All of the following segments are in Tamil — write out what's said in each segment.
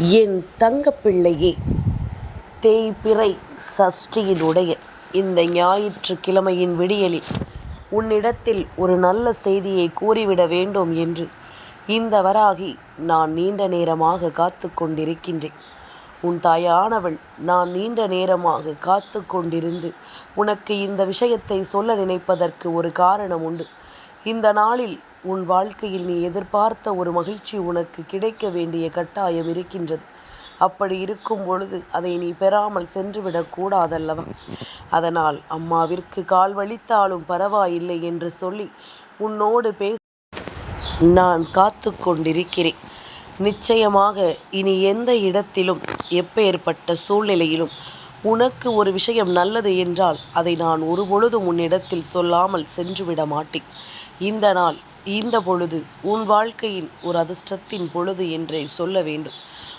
என் தங்கப்பிள்ளையே தேய்பிறை சஷ்டியினுடைய இந்த ஞாயிற்றுக்கிழமையின் விடியலில் உன்னிடத்தில் ஒரு நல்ல செய்தியை கூறிவிட வேண்டும் என்று இந்த வராகி நான் நீண்ட நேரமாக காத்து கொண்டிருக்கின்றேன். உன் தாயானவள் நான் நீண்ட நேரமாக காத்து கொண்டிருந்து உனக்கு இந்த விஷயத்தை சொல்ல நினைப்பதற்கு ஒரு காரணம் உண்டு. இந்த நாளில் உன் வாழ்க்கையில் நீ எதிர்பார்த்த ஒரு மகிழ்ச்சி உனக்கு கிடைக்க வேண்டிய கட்டாயம் இருக்கின்றது. அப்படி இருக்கும் பொழுது அதை நீ பெறாமல் சென்றுவிடக் கூடாதல்லவா? அதனால் அம்மாவிற்கு கால் வலித்தாலும் பரவாயில்லை என்று சொல்லி உன்னோடு பேச நான் காத்து கொண்டிருக்கிறேன். நிச்சயமாக இனி எந்த இடத்திலும் எப்பேற்பட்ட சூழ்நிலையிலும் உனக்கு ஒரு விஷயம் நல்லது என்றால் அதை நான் ஒருபொழுதும் உன்னிடத்தில் சொல்லாமல் சென்றுவிட மாட்டேன். இந்த நாள் இந்த பொழுது உன் வாழ்க்கையின் ஒரு அதிர்ஷ்டத்தின் பொழுது என்றே சொல்ல வேண்டும்.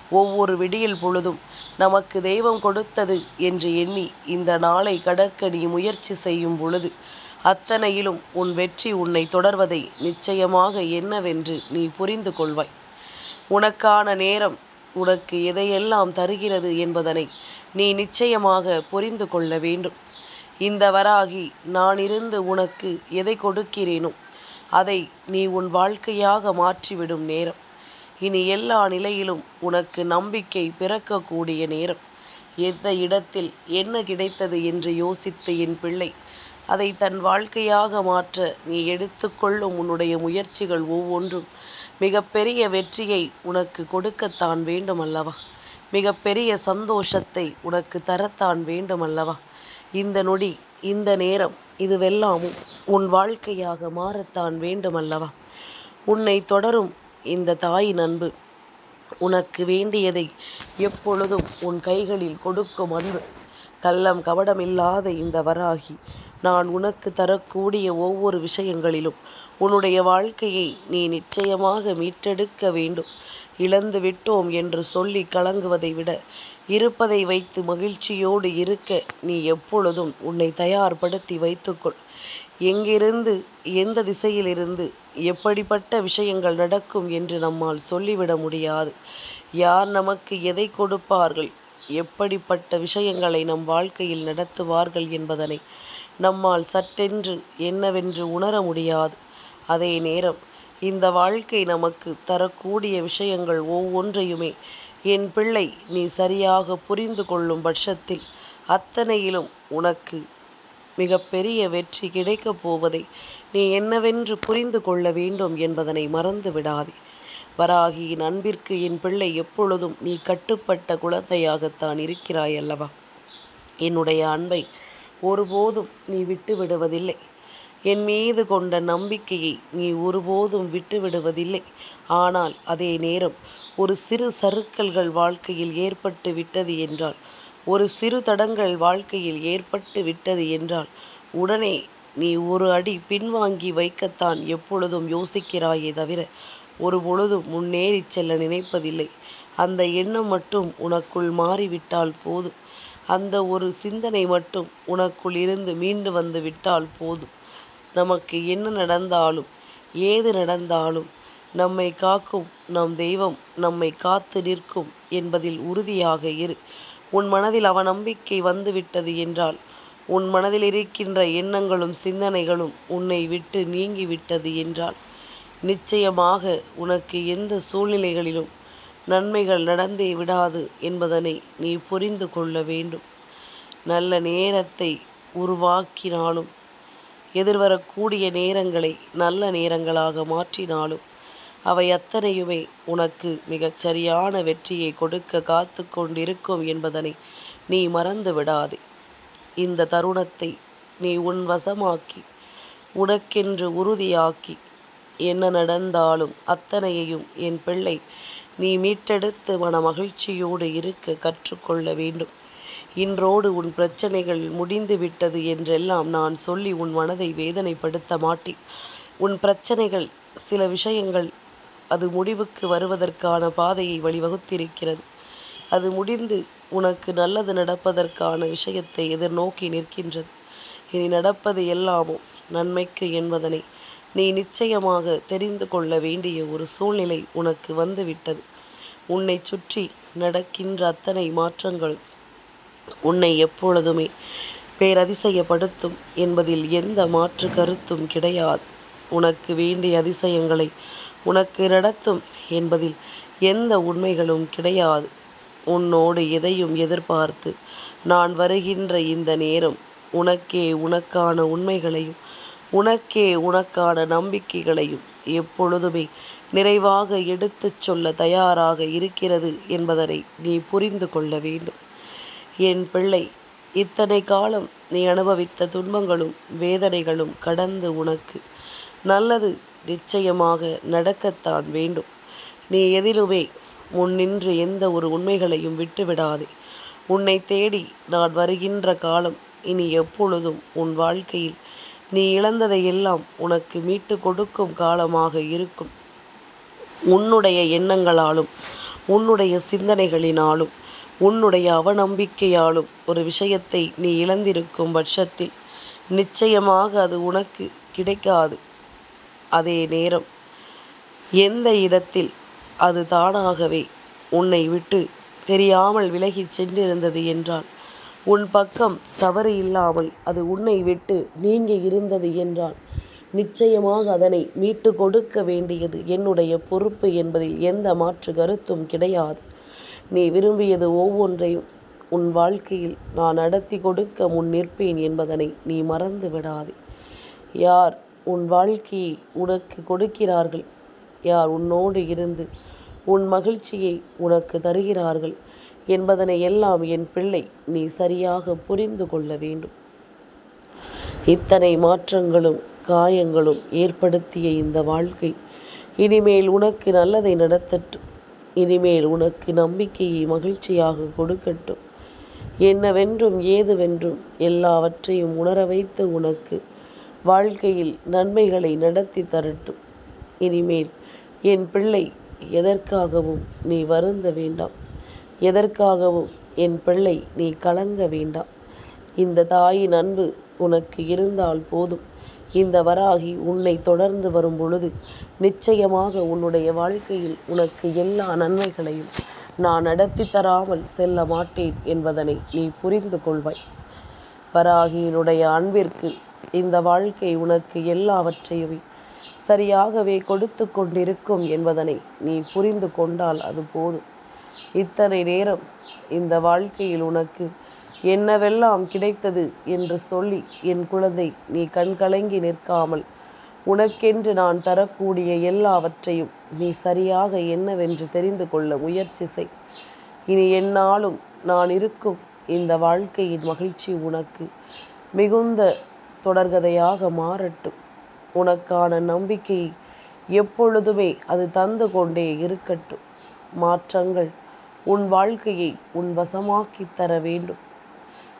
ஒவ்வொரு விடியல் பொழுதும் நமக்கு தெய்வம் கொடுத்தது என்று எண்ணி இந்த நாளை கடக்க நீ முயற்சி செய்யும் பொழுது அத்தனையிலும் உன் வெற்றி உன்னை தொடர்வதை நிச்சயமாக என்னவென்று நீ புரிந்து கொள்வாய். உனக்கான நேரம் உனக்கு எதையெல்லாம் தருகிறது என்பதனை நீ நிச்சயமாக புரிந்து கொள்ள வேண்டும். இந்த வராகி நான் இருந்து உனக்கு எதை கொடுக்கிறேனோ அதை நீ உன் வாழ்க்கையாக மாற்றிவிடும் நேரம். இனி எல்லா நிலையிலும் உனக்கு நம்பிக்கை பிறக்கக்கூடிய நேரம். எந்த இடத்தில் என்ன கிடைத்தது என்று யோசித்த என் பிள்ளை அதை தன் வாழ்க்கையாக மாற்ற நீ எடுத்துக்கொள்ளும் உன்னுடைய முயற்சிகள் ஒவ்வொன்றும் மிகப்பெரிய வெற்றியை உனக்கு கொடுக்கத்தான் வேண்டும் அல்லவா மிகப்பெரிய சந்தோஷத்தை உனக்கு தரத்தான் வேண்டும் அல்லவா இந்த நொடி இந்த நேரம் இதுவெல்லாமும் உன் வாழ்க்கையாக மாறத்தான் வேண்டுமல்லவா? உன்னை தொடரும் இந்த தாயின் அன்பு உனக்கு வேண்டியதை எப்பொழுதும் உன் கைகளில் கொடுக்கும் அன்பு. கள்ளம் கபடமில்லாத இந்த வராகி நான் உனக்கு தரக்கூடிய ஒவ்வொரு விஷயங்களிலும் உன்னுடைய வாழ்க்கையை நீ நிச்சயமாக மீட்டெடுக்க வேண்டும். இழந்து விட்டோம் என்று சொல்லி கலங்குவதை விட இருப்பதை வைத்து மகிழ்ச்சியோடு இருக்க நீ எப்பொழுதும் உன்னை தயார்படுத்தி வைத்துக்கொள். எங்கிருந்து எந்த திசையிலிருந்து எப்படிப்பட்ட விஷயங்கள் நடக்கும் என்று நம்மால் சொல்லிவிட முடியாது. யார் நமக்கு எதை கொடுப்பார்கள் எப்படிப்பட்ட விஷயங்களை நம் வாழ்க்கையில் நடத்துவார்கள் என்பதனை நம்மால் சட்டென்று என்னவென்று உணர முடியாது. அதே நேரம் இந்த வாழ்க்கை நமக்கு தரக்கூடிய விஷயங்கள் ஒவ்வொன்றையுமே என் பிள்ளை நீ சரியாக புரிந்து கொள்ளும் பட்சத்தில் அத்தனையிலும் உனக்கு மிகப்பெரிய வெற்றி கிடைக்கப் போவதை நீ என்னவென்று புரிந்து கொள்ள வேண்டும் என்பதனை மறந்து விடாதே. வராகியின் அன்பிற்கு என் பிள்ளை எப்பொழுதும் நீ கட்டுப்பட்ட குலத்தையாகத்தான் இருக்கிறாய் அல்லவா என்னுடைய அன்பை ஒருபோதும் நீ விட்டு விடுவதில்லை என் மீது கொண்ட நம்பிக்கையை நீ ஒருபோதும் விட்டுவிடுவதில்லை. ஆனால் அதே நேரம் ஒரு சிறு சறுக்கல்கள் வாழ்க்கையில் ஏற்பட்டு விட்டது என்றால் ஒரு சிறு தடங்கள் வாழ்க்கையில் ஏற்பட்டு விட்டது என்றால் உடனே நீ ஒரு அடி பின்வாங்கி வைக்கத்தான் எப்பொழுதும் யோசிக்கிறாயே தவிர ஒரு பொழுதும் முன்னேறி செல்ல நினைப்பதில்லை. அந்த எண்ணம் மட்டும் உனக்குள் மாறிவிட்டால் போதும். அந்த ஒரு சிந்தனை மட்டும் உனக்குள் இருந்து மீண்டு வந்து விட்டால் போதும். நமக்கு என்ன நடந்தாலும் ஏது நடந்தாலும் நம்மை காக்கும் நம் தெய்வம் நம்மை காத்து நிற்கும் என்பதில் உறுதியாக இரு. உன் மனதில் அவநம்பிக்கை வந்துவிட்டது என்றால் உன் மனதில் இருக்கின்ற எண்ணங்களும் சிந்தனைகளும் உன்னை விட்டு நீங்கிவிட்டது என்றால் நிச்சயமாக உனக்கு எந்த சூழ்நிலைகளிலும் நன்மைகள் நடந்தே விடாது என்பதனை நீ புரிந்து கொள்ள வேண்டும். நல்ல நேரத்தை உருவாக்கினாலும் எதிர்வரக்கூடிய நேரங்களை நல்ல நேரங்களாக மாற்றினாலும் அவை அத்தனையுமே உனக்கு மிகச் சரியான வெற்றியை கொடுக்க காத்து கொண்டிருக்கும் என்பதனை நீ மறந்து விடாதே. இந்த தருணத்தை நீ உன் வசமாக்கி உனக்கென்று உறுதியாக்கி என்ன நடந்தாலும் அத்தனையையும் என் பிள்ளை நீ மீட்டெடுத்து மன மகிழ்ச்சியோடு இருக்க கற்றுக்கொள்ள வேண்டும். இன்றோடு உன் பிரச்சனைகள் முடிந்து விட்டது என்றெல்லாம் நான் சொல்லி உன் மனதை வேதனைப்படுத்த மாட்டேன். உன் பிரச்சனைகள் சில விஷயங்கள் அது முடிவுக்கு வருவதற்கான பாதையை வழிவகுத்திருக்கிறது. அது முடிந்து உனக்கு நல்லது நடப்பதற்கான விஷயத்தை எதிர்நோக்கி நிற்கின்றது. இனி நடப்பது எல்லாமும் நன்மைக்கு என்பதனை நீ நிச்சயமாக தெரிந்து கொள்ள வேண்டிய ஒரு சூழ்நிலை உனக்கு வந்துவிட்டது. உன்னை சுற்றி நடக்கின்ற அத்தனை மாற்றங்களும் உன்னை எப்பொழுதுமே பேரதிசயப்படுத்தும் என்பதில் எந்த மாற்று கருத்தும் கிடையாது. உனக்கு வேண்டிய அதிசயங்களை உனக்கு நடத்தும் என்பதில் எந்த உண்மைகளும் கிடையாது. உன்னோடு எதையும் எதிர்பார்த்து நான் வருகின்ற இந்த நேரம் உனக்கே உனக்கான உண்மைகளையும் உனக்கே உனக்கான நம்பிக்கைகளையும் எப்பொழுதுமே நிறைவாக எடுத்துச் சொல்ல தயாராக இருக்கிறது என்பதனை நீ புரிந்து கொள்ள வேண்டும். என் பிள்ளை இத்தனை காலம் நீ அனுபவித்த துன்பங்களும் வேதனைகளும் கடந்து உனக்கு. நல்லது நிச்சயமாக நடக்கத்தான் வேண்டும். நீ எதிலுமே முன்னின்று எந்த ஒரு உண்மைகளையும் விட்டுவிடாதே. உன்னை தேடி நான் வருகின்ற காலம் இனி எப்பொழுதும் உன் வாழ்க்கையில் நீ இழந்ததையெல்லாம் உனக்கு மீட்டு கொடுக்கும் காலமாக இருக்கும். உன்னுடைய எண்ணங்களாலும் உன்னுடைய சிந்தனைகளினாலும் உன்னுடைய அவநம்பிக்கையாலும் ஒரு விஷயத்தை நீ இழந்திருக்கும் பட்சத்தில் நிச்சயமாக அது உனக்கு கிடைக்காது. அதே நேரம் எந்த இடத்தில் அது தானாகவே உன்னை விட்டு தெரியாமல் விலகிச் சென்றிருந்தது என்றால் உன் பக்கம் தவறு இல்லாமல் அது உன்னை விட்டு நீங்கி இருந்தது என்றால் நிச்சயமாக அதனை மீட்டு கொடுக்க வேண்டியது என்னுடைய பொறுப்பு என்பதில் எந்த மாற்று கருத்தும் கிடையாது. நீ விரும்பியது ஒவ்வொன்றையும் உன் வாழ்க்கையில் நான் நடத்தி கொடுக்க முன் நிற்பேன் என்பதனை நீ மறந்து விடாதே. யார் உன் வாழ்க்கையை உனக்கு கொடுக்கிறார்கள்? யார் உன்னோடு இருந்து உன் மகிழ்ச்சியை உனக்கு தருகிறார்கள்? என்பதனை எல்லாம் என் பிள்ளை நீ சரியாக புரிந்து கொள்ள வேண்டும். இத்தனை மாற்றங்களும் காயங்களும் ஏற்படுத்திய இந்த வாழ்க்கை இனிமேல் உனக்கு நல்லதை நடத்தட்டும். இனிமேல் உனக்கு நம்பிக்கையை மகிழ்ச்சியாக கொடுக்கட்டும். என்னவென்றும் ஏதுவென்றும் எல்லாவற்றையும் உணர வைத்து உனக்கு வாழ்க்கையில் நன்மைகளை நடத்தி தரட்டும். இனிமேல் என் பிள்ளை எதற்காகவும் நீ வருந்த வேண்டாம். எதற்காகவும் என் பிள்ளை நீ கலங்க வேண்டாம். இந்த தாயின் அன்பு உனக்கு இருந்தால் போதும். இந்த வராகி உன்னை தொடர்ந்து வரும் பொழுது நிச்சயமாக உன்னுடைய வாழ்க்கையில் உனக்கு எல்லா நன்மைகளையும் நான் நடத்தி தராமல் செல்ல மாட்டேன் என்பதனை நீ புரிந்து கொள்வாய். வராகியினுடைய அன்பிற்கு இந்த வாழ்க்கை உனக்கு எல்லாவற்றையுமே சரியாகவே கொடுத்து கொண்டிருக்கும் என்பதனை நீ புரிந்து கொண்டால் அது போதும். இத்தனை நேரம் இந்த வாழ்க்கையில் உனக்கு என்னவெல்லாம் கிடைத்தது என்று சொல்லி என் குழந்தை நீ கண்கலங்கி நிற்காமல் உனக்கென்று நான் தரக்கூடிய எல்லாவற்றையும் நீ சரியாக என்னவென்று தெரிந்து கொள்ள முயற்சி செய். இனி என்னாலும் நான் இருக்கும் இந்த வாழ்க்கையின் மகிழ்ச்சி உனக்கு மிகுந்த தொடர்கதையாக மாறட்டும். உனக்கான நம்பிக்கையை எப்பொழுதுமே அது தந்து கொண்டே இருக்கட்டும். மாற்றங்கள் உன் வாழ்க்கையை உன் வசமாக்கித் தர வேண்டும்.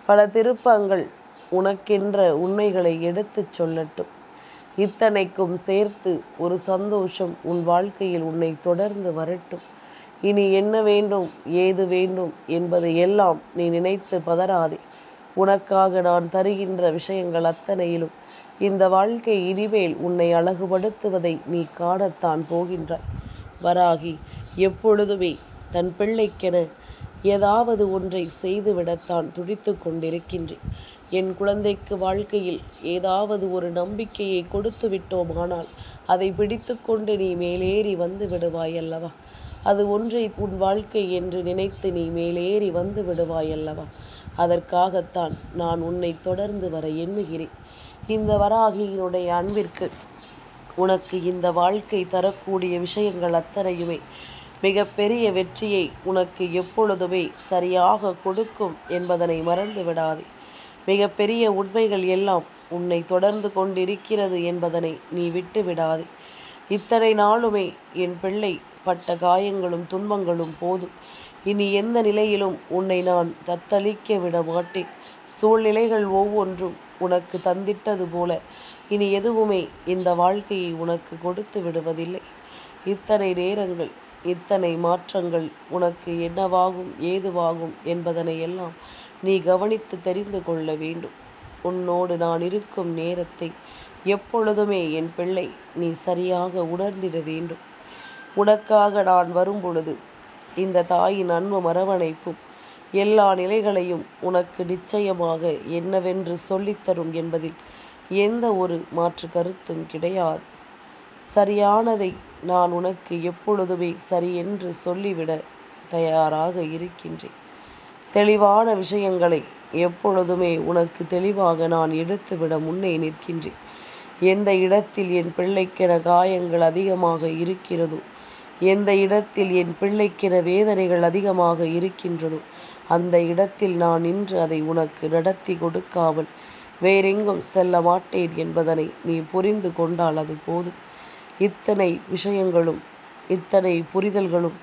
பல திருப்பங்கள் உனக்கென்ற உண்மைகளை எடுத்துச் சொல்லட்டும். இத்தனைக்கும் சேர்த்து ஒரு சந்தோஷம் உன் வாழ்க்கையில் உன்னை தொடர்ந்து வரட்டும். இனி என்ன வேண்டும் ஏது வேண்டும் என்பதை எல்லாம் நீ நினைத்து பதறாதே. உனக்காக நான் தருகின்ற விஷயங்கள் அத்தனையிலும் இந்த வாழ்க்கை இனிமேல் உன்னை அழகுபடுத்துவதை நீ காணத்தான் போகின்றாய். வராகி எப்பொழுதுமே தன் பிள்ளைக்கென ஏதாவது ஒன்றை செய்துவிடத்தான் துடித்து கொண்டிருக்கின்றேன். என் குழந்தைக்கு வாழ்க்கையில் ஏதாவது ஒரு நம்பிக்கையை கொடுத்து விட்டோமானால் அதை பிடித்து கொண்டு நீ மேலேறி வந்து விடுவாய் அல்லவா அது ஒன்றை உன் வாழ்க்கை என்று நினைத்து நீ மேலேறி வந்து விடுவாய் அல்லவா அதற்காகத்தான் நான் உன்னை தொடர்ந்து வர எண்ணுகிறேன். இந்த வராகியினுடைய அன்பிற்கு உனக்கு இந்த வாழ்க்கை தரக்கூடிய விஷயங்கள் அத்தனையுமே மிகப்பெரிய வெற்றியை உனக்கு எப்பொழுதுமே சரியாக கொடுக்கும் என்பதனை மறந்து விடாதே மிகப்பெரிய உண்மைகள் எல்லாம் உன்னை தொடர்ந்து கொண்டிருக்கிறது என்பதனை நீ விட்டு விடாதே இத்தனை நாளுமே என் பிள்ளை பட்ட காயங்களும் துன்பங்களும் போதும். இனி எந்த நிலையிலும் உன்னை நான் தத்தளிக்க விட மாட்டேன். சூழ்நிலைகள் ஒவ்வொன்றும் உனக்கு தந்திட்டது போல. இனி எதுவுமே இந்த வாழ்க்கையை உனக்கு கொடுத்து விடுவதில்லை. இத்தனை நேரங்கள் இத்தனை மாற்றங்கள் உனக்கு என்னவாகும் ஏதுவாகும் என்பதனை எல்லாம் நீ கவனித்து தெரிந்து கொள்ள வேண்டும். உன்னோடு நான் இருக்கும் நேரத்தை எப்பொழுதுமே என் பிள்ளை நீ சரியாக உணர்ந்திட வேண்டும். உனக்காக நான் வரும்பொழுது இந்த தாயின் அன்பு மரவணைப்பும் எல்லா நிலைகளையும் உனக்கு நிச்சயமாக என்னவென்று சொல்லித்தரும் என்பதில் எந்த ஒரு மாற்று கருத்தும் கிடையாது. சரியானதை நான் உனக்கு எப்பொழுதுமே சரி என்று சொல்லிவிட தயாராக இருக்கின்றேன். தெளிவான விஷயங்களை எப்பொழுதுமே உனக்கு தெளிவாக நான் எடுத்துவிட முன்னே நிற்கின்றேன். எந்த இடத்தில் என் பிள்ளைக்கென காயங்கள் அதிகமாக இருக்கிறதோ எந்த இடத்தில் என் பிள்ளைக்கென வேதனைகள் அதிகமாக இருக்கின்றதோ அந்த இடத்தில் நான் நின்று அதை உனக்கு நடத்தி கொடுக்காமல் வேறெங்கும் செல்ல மாட்டேன் என்பதனை நீ புரிந்து கொண்டால் அது போதும். இத்தனை விஷயங்களும் இத்தனை புரிதல்களும்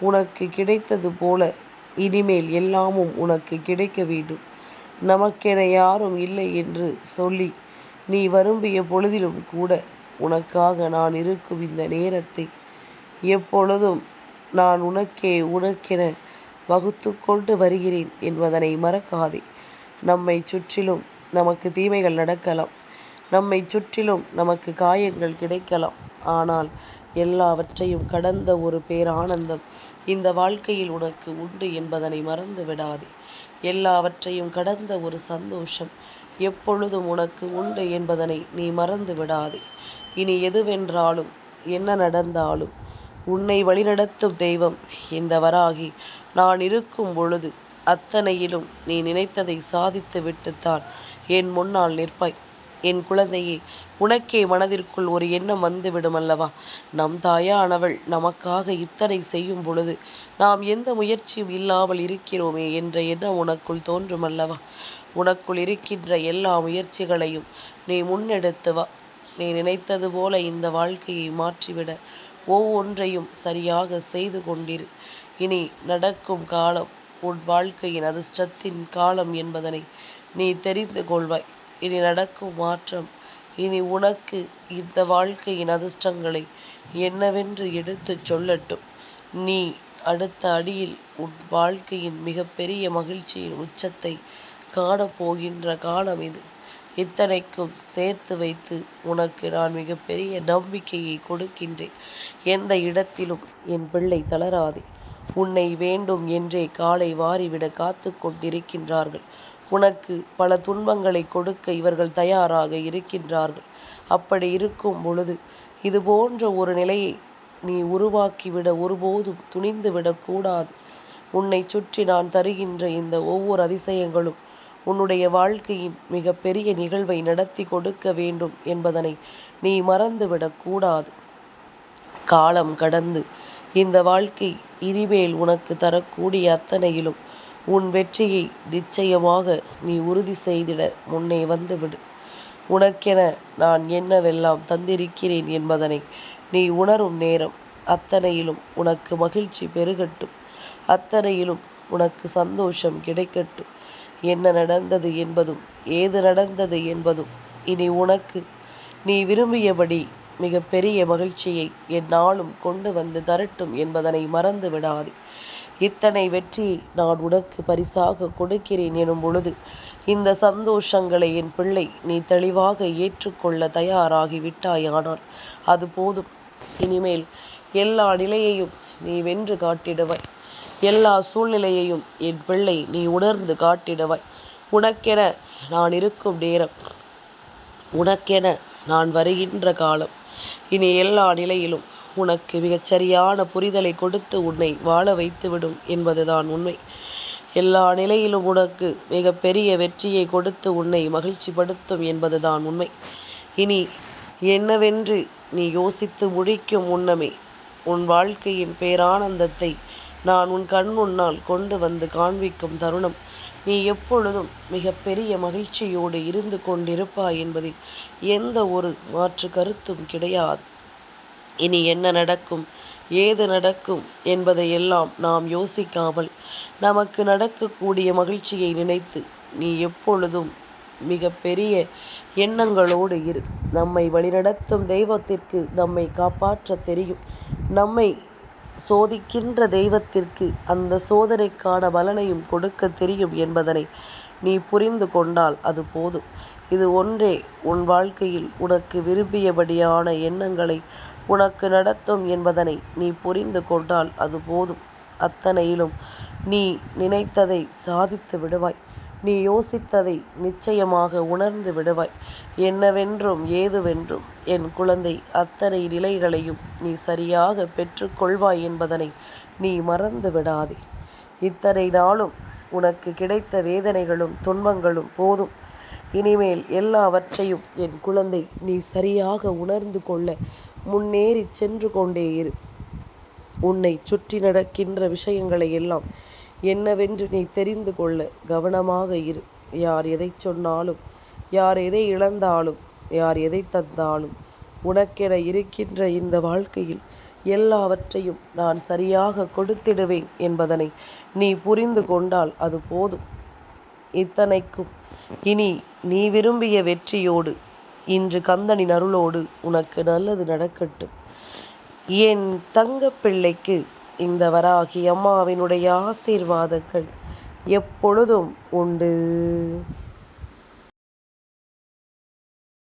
உனக்கு கிடைத்தது போல இனிமேல் எல்லாமும் உனக்கு கிடைக்க வேண்டும். நமக்கென யாரும் இல்லை என்று சொல்லி நீ வரும்பிய பொழுதிலும் கூட உனக்காக நான் இருக்கும் இந்த நேரத்தை எப்பொழுதும் நான் உனக்கே உனக்கென வகுத்து கொண்டு வருகிறேன் என்பதனை மறக்காதே. நம்மை சுற்றிலும் நமக்கு தீமைகள் நடக்கலாம். நம்மை சுற்றிலும் நமக்கு காயங்கள் கிடைக்கலாம். ஆனால் எல்லாவற்றையும் கடந்த ஒரு பேரானந்தம் இந்த வாழ்க்கையில் உனக்கு உண்டு என்பதனை மறந்து விடாதே. எல்லாவற்றையும் கடந்த ஒரு சந்தோஷம் எப்பொழுதும் உனக்கு உண்டு என்பதனை நீ மறந்து விடாதே. இனி எதுவென்றாலும் என்ன நடந்தாலும் உன்னை வழிநடத்தும் தெய்வம் இந்த வராகி. நான் இருக்கும் பொழுது அத்தனையிலும் நீ நினைத்ததை சாதித்து விட்டுத்தான் என் முன்னால் நிற்பாய். என் குழந்தையே உனக்கே மனதிற்குள் ஒரு எண்ணம் வந்துவிடும் அல்லவா? நம் தாயானவள் நமக்காக இத்தனை செய்யும் பொழுது நாம் எந்த முயற்சியும் இல்லாமல் இருக்கிறோமே என்ற எண்ணம் உனக்குள் தோன்றும் அல்லவா? உனக்குள் இருக்கின்ற எல்லா முயற்சிகளையும் நீ முன்னெடுத்து வா. நீ நினைத்தது போல இந்த வாழ்க்கையை மாற்றிவிட ஒவ்வொன்றையும் சரியாக செய்து கொண்டிரு. இனி நடக்கும் காலம் உன் வாழ்க்கையின் அதிர்ஷ்டத்தின் காலம் என்பதனை நீ தெரிந்து கொள்வாய். இனி நடக்கும் மாற்றம். இனி உனக்கு இந்த வாழ்க்கையின் அதிர்ஷ்டங்களை என்னவென்று எடுத்துச் சொல்லட்டும். நீ அடுத்த அடியில் உன் வாழ்க்கையின் மிகப்பெரிய மகிழ்ச்சியின் உச்சத்தை காணப்போகின்ற காலம் இது. இத்தனைக்கும் சேர்த்து வைத்து உனக்கு நான் மிகப்பெரிய நம்பிக்கையை கொடுக்கின்றேன். எந்த இடத்திலும் என் பிள்ளை தளராதே. உன்னை வேண்டும் என்றே காலை வாரிவிட காத்து கொண்டிருக்கின்றார்கள். உனக்கு பல துன்பங்களை கொடுக்க இவர்கள் தயாராக இருக்கின்றார்கள். அப்படி இருக்கும் பொழுது இது போன்ற ஒரு நிலையை நீ உருவாக்கிவிட ஒருபோதும் துணிந்து விடக்கூடாது உன்னை சுற்றி நான் தருகின்ற இந்த ஒவ்வொரு அதிசயங்களும் உன்னுடைய வாழ்க்கையின் மிக பெரிய நிகழ்வை நடத்தி கொடுக்க வேண்டும் என்பதனை நீ மறந்துவிடக்கூடாது காலம் கடந்து இந்த வாழ்க்கை இனிமேல் உனக்கு தரக்கூடிய அத்தனையிலும் உன் வெற்றியை நிச்சயமாக நீ உறுதி செய்திட முன்னே வந்துவிடு. உனக்கென நான் என்னவெல்லாம் தந்திருக்கிறேன் என்பதனை நீ உணரும் நேரம் அத்தனையிலும் உனக்கு மகிழ்ச்சி பெருகட்டும். அத்தனையிலும் உனக்கு சந்தோஷம் கிடைக்கட்டும். என்ன நடந்தது என்பதும் ஏது நடந்தது என்பதும் இனி உனக்கு. நீ விரும்பியபடி மிக பெரிய மகிழ்ச்சியை நாளும் கொண்டு வந்து தரட்டும் என்பதனை மறந்து விடாதே இத்தனை வெற்றி நான் உனக்கு பரிசாக கொடுக்கிறேன் எனும் பொழுது இந்த சந்தோஷங்களை என் பிள்ளை நீ தெளிவாக ஏற்றுக்கொள்ள தயாராகிவிட்டாயானால் அது போதும். இனிமேல் எல்லா நிலையையும் நீ வென்று காட்டிடுவாய். எல்லா சூழ்நிலையையும் என் பிள்ளை நீ உணர்ந்து காட்டிடுவாய். உனக்கென நான் இருக்கும் நேரம் உனக்கென நான் வருகின்ற காலம். இனி எல்லா நிலையிலும் உனக்கு மிகச்சரியான புரிதலை கொடுத்து உன்னை வாழ வைத்துவிடும் என்பதுதான் உண்மை. எல்லா நிலையிலும் உனக்கு மிகப்பெரிய வெற்றியை கொடுத்து உன்னை மகிழ்ச்சிப்படுத்தும் என்பதுதான் உண்மை. இனி என்னவென்று நீ யோசித்து முடிக்கும் முன்னமே உன் வாழ்க்கையின் பேரானந்தத்தை நான் உன் கண் முன்னால் கொண்டு வந்து காண்பிக்கும் தருணம். நீ எப்பொழுதும் மிகப்பெரிய மகிழ்ச்சியோடு இருந்து கொண்டிருப்பாய் என்பதில் எந்த ஒரு மாற்று கருத்தும் கிடையாது. இனி என்ன நடக்கும்? ஏது நடக்கும்? என்பதையெல்லாம் நாம் யோசிக்காமல் நமக்கு நடக்கக்கூடிய மகிழ்ச்சியை நினைத்து நீ எப்பொழுதும் மிக பெரிய எண்ணங்களோடு இரு. நம்மை வழிநடத்தும் தெய்வத்திற்கு நம்மை காப்பாற்ற தெரியும். நம்மை சோதிக்கின்ற தெய்வத்திற்கு அந்த சோதனைக்கான பலனையும் கொடுக்க தெரியும் என்பதனை நீ புரிந்து கொண்டால் அது போதும். இது ஒன்றே உன் வாழ்க்கையில் உனக்கு விரும்பியபடியான எண்ணங்களை உனக்கு நடத்தும் என்பதனை நீ புரிந்து கொண்டால் அது போதும் அத்தனையிலும் நீ நினைத்ததை சாதித்து விடுவாய். நீ யோசித்ததை நிச்சயமாக உணர்ந்து விடுவாய். என்னவென்றும் ஏதுவென்றும் என் குழந்தை அத்தனை நிலைகளையும் நீ சரியாக பெற்றுக்கொள்வாய் என்பதனை நீ மறந்து விடாதே. இத்தனை நாளும் உனக்கு கிடைத்த வேதனைகளும் துன்பங்களும் போதும். இனிமேல் எல்லாவற்றையும் என் குழந்தை நீ சரியாக உணர்ந்து கொள்ள முன்னேறிச் சென்று கொண்டே இரு. உன்னை சுற்றி நடக்கின்ற விஷயங்களை எல்லாம் என்னவென்று நீ தெரிந்து கொள்ள கவனமாக இரு. யார் எதைச் சொன்னாலும் யார் எதை இழந்தாலும் யார் எதை தந்தாலும் உனக்கென இருக்கின்ற இந்த வாழ்க்கையில் எல்லாவற்றையும் நான் சரியாக கொடுத்திடுவேன் என்பதனை நீ புரிந்து கொண்டால் அது போதும். இத்தனைக்கும் இனி நீ விரும்பிய வெற்றியோடு இன்று கந்தனின் அருளோடு உனக்கு நல்லது நடக்கட்டும். என் தங்க பிள்ளைக்கு இந்த வராகி அம்மாவினுடைய ஆசீர்வாதங்கள் எப்பொழுதும் உண்டு.